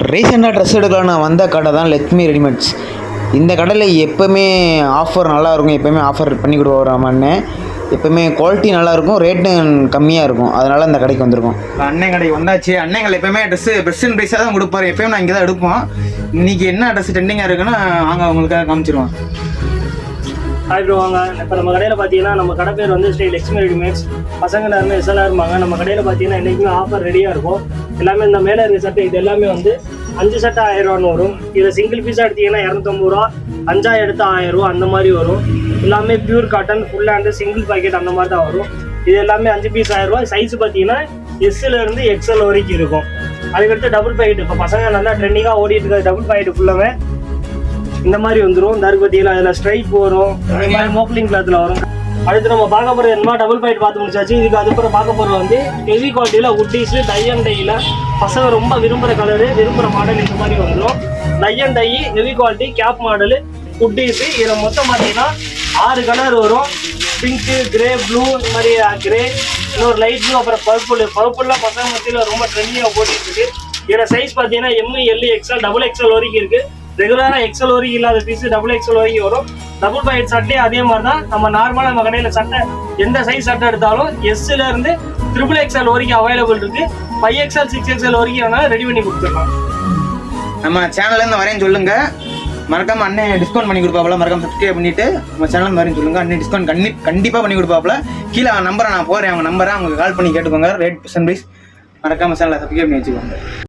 ரீசெண்டாக ட்ரெஸ் எடுக்கலான்னு வந்த கடை தான் லெத்மி ரெடிமேட்ஸ் இந்த கடையில் எப்போவுமே ஆஃபர் நல்லாயிருக்கும் எப்போயுமே எப்போவுமே ஆஃபர் பண்ணி கொடுக்குற அண்ணன் எப்போவுமே குவாலிட்டி நல்லாயிருக்கும் ரேட்டும் கம்மியாக இருக்கும். அதனால் இந்த கடைக்கு வந்திருக்கோம். அண்ணன் கடைக்கு வந்தாச்சு. அண்ணன் கடை எப்போயுமே ட்ரெஸ்ஸு பெஸ்ட் ப்ரைஸாக தான் கொடுப்பாரு. எப்போயுமே நான் இங்கே தான் எடுப்போம். இன்றைக்கி என்ன ட்ரெஸ் ட்ரெண்டிங்காக இருக்குன்னு அங்கே உங்களுக்காக காமிச்சிருவோம். ஹாய் வாங்க இப்போ நம்ம கடையில் பார்த்தீங்கன்னா நம்ம கடை பேர் வந்து ஸ்ரீ லக்ஷ்மி ரெடிமேட்ஸ் பசங்க எல்லாருமே எஸ்எல்லாம் இருப்பாங்க நம்ம கடையில் பார்த்தீங்கன்னா என்றைக்குமே ஆஃபர் ரெடியாக இருக்கும். எல்லாமே இந்த மேலே இருக்க சட்டை இது எல்லாமே வந்து அஞ்சு சட்டை ஆயிரம் ரூபான்னு வரும். இதில் சிங்கிள் பீஸாக எடுத்தீங்கன்னா இரநூத்தம்பது ரூபா. அஞ்சா எடுத்து ஆயிரம் ரூபா அந்த மாதிரி வரும். எல்லாமே pure cotton full hand single pocket அந்த மாதிரி தான் வரும். இது எல்லாமே அஞ்சு பீஸ் ஆயிரம் ரூபா சைஸ் பார்த்தீங்கன்னா எஸ்ல இருந்து எக்ஸ்எல் வரைக்கும் இருக்கும். அதுக்கடுத்து டபுள் பாக்கெட் இப்போ பசங்க நல்லா ட்ரெண்டிங்காக ஓடிட்டு இருக்கிற டபுள் பாக்கெட் ஃபுல்லாமே இந்த மாதிரி வந்துடும் இந்த இருக்கு பார்த்தீங்களா அதில் ஸ்ட்ரைப் வரும். இந்த மாதிரி மோப்ளிங் கிளாத்தில் வரும். அடுத்து நம்ம பார்க்க போகிறது என்ன டபுள் பாயிண்ட் பார்த்து முடிச்சாச்சு இதுக்கு அதுக்கப்புறம் பார்க்க போகிறது வந்து ஹெவி குவாலிட்டியில் உட்டீஸ் டை அண்ட் டையில் பசங்க ரொம்ப விரும்புகிற கலரு விரும்புகிற மாடல் இந்த மாதிரி வந்துடும் tie and tie heavy quality cap model உட்டீஸ் இதில் மொத்தம் பார்த்தீங்கன்னா ஆறு கலர் வரும். பிங்க்கு கிரே ப்ளூ இந்த மாதிரி கிரே இன்னொரு லைட் ப்ளூ அப்புறம் பர்பிள் பர்பிள்லாம் பசங்க மத்தியில் ரொம்ப ட்ரெண்டிங்காக போட்டிருக்கு இதில் சைஸ் பார்த்தீங்கன்னா M L XL double XL வரைக்கும் இருக்குது ரெகுலரா எக்ஸல் வரைக்கும் இல்லாத பீஸ் டபுள் எக்ஸல் வரைக்கும் வரும். டபுள் பாக்கெட் சட்டையும் அதே மாதிரி தான் நம்ம நார்மலா நம்ம கடையில சட்டை எந்த சைஸ் சட்டை எடுத்தாலும் எஸ்ல இருந்து ட்ரிபிள் எக்ஸ்எல் வரைக்கும் அவைலபிள் இருக்கு. ஃபைவ் எக்ஸ்எல் சிக்ஸ் எக்ஸ்எல் வரைக்கும் வேணாலும் ரெடி பண்ணி கொடுத்துடலாம். நம்ம சேனல்லேருந்து வரையும் சொல்லுங்க. மறக்காம அண்ணன் டிஸ்கவுண்ட் பண்ணி கொடுப்பாப்ல மறக்காம சப்ஸ்கிரைப் பண்ணிட்டு நம்ம சேனல் மாதிரி சொல்லுங்க. அண்ணன் டிஸ்கவுண்ட் கண்டி கண்டிப்பாக பண்ணி கொடுப்பாப்புல. கீழே நம்பரை நான் போகிறேன் அவங்க நம்பரை அவங்க கால் பண்ணி கேட்டுக்கோங்க. ரேட் பர்சன்டேஜ் மறக்காம சேனலை சப்ஸ்கிரைப் பண்ணி வச்சுக்கோங்க.